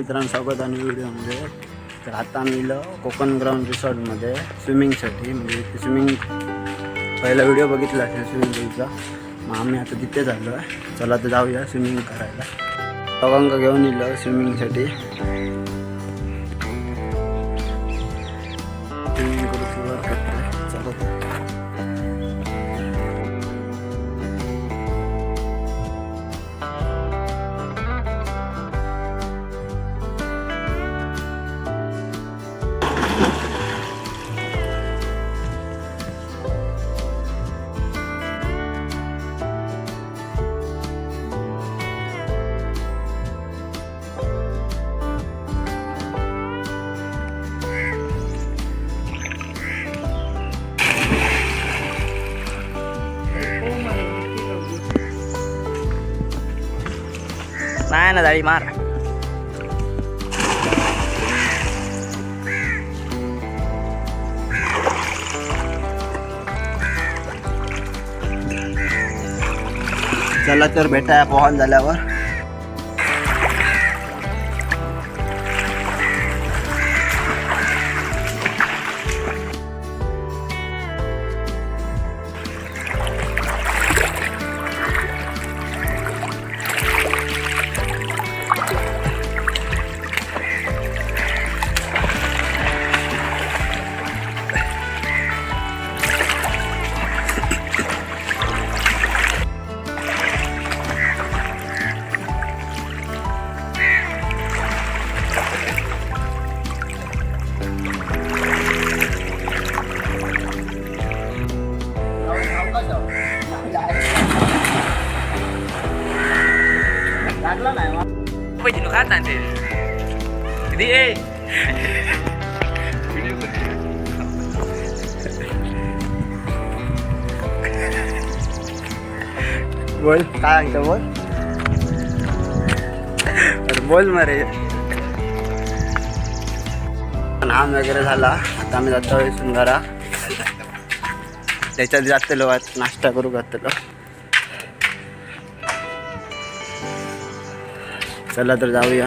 मित्रांनो स्वागत आणि व्हिडिओमध्ये तर आता आम्ही कोकण ग्राउंड रिसॉर्टमध्ये स्विमिंगसाठी. म्हणजे स्विमिंग पहिला व्हिडिओ बघितला असेल स्विमिंग पूलचा. मग आम्ही आता तिथे झालो आहे. चला तर जाऊया स्विमिंग करायला. दोघांका घेऊन येलो स्विमिंगसाठी. काय ना जाळी मार चला तर भेटाया पोहन झाल्यावर. पैसे नु खात नाही ते किती ए बोल काय सांगतो बोल? अरे बोल मरे. नाम वगैरे झाला. आता आम्ही जातो सुंदरा. त्याच्यात जातलो नाश्ता करू घातलो चला तर जाऊया.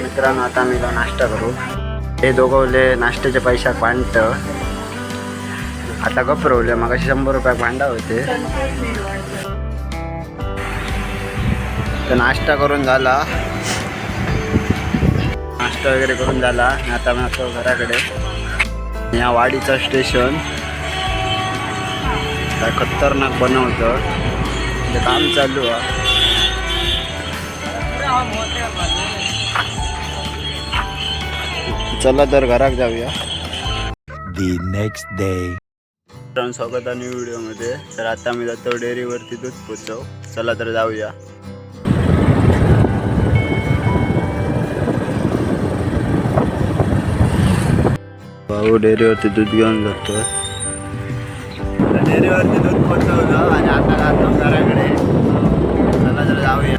मित्रांनो आता मी नाश्ता करू. हे दोघवले नाश्त्याच्या पैशात भांडत आता गपरवले मग शंभर रुपयात भांडा होते. तर नाश्ता करून झाला. नाश्ता वगैरे करून झाला. आणि आता मी असं घराकडे. या वाडीचं स्टेशन काय खतरनाक बनवतं. ते काम चालू आहे. चला तर घरात जाऊया. Next day. मित्रांनो स्वागत आहे व्हिडिओमध्ये तर आता मी जातो डेअरीवरती दूध पोचव चला तर जाऊया. भाऊ डेअरीवरती दूध घेऊन जातो डेअरीवरती दूध पोचवलं आणि आता जातो घराकडे. चला जरा जाऊया.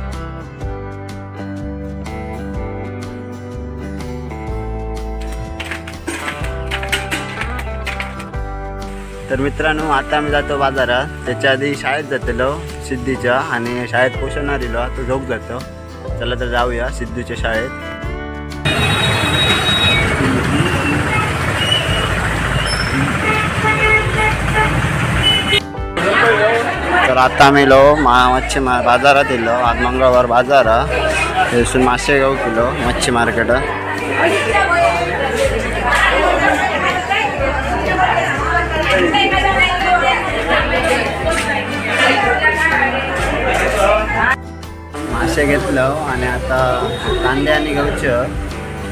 तर मित्रांनो आता आम्ही जातो बाजारात. त्याच्या आधी शाळेत जातेलो सिद्धीच्या. आणि शाळेत पोषणार दिलो तो झोप जातो चला तर जाऊया सिद्धूच्या शाळेत. तर आता आम्ही लो मा मच्छी मा बाजारात येलो. आज मंगळवार बाजार थंयसून मासे घेऊ किलो मच्छी मार्केट. मासे घेतलं आणि आता कांदे आणि गवचं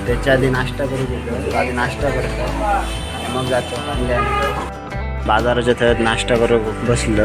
त्याच्या आधी नाश्ता करू घेतो. आधी नाश्ता करतो. मग जातो कांदे आणि বাজারে যেতে নাস্তা করে বসল।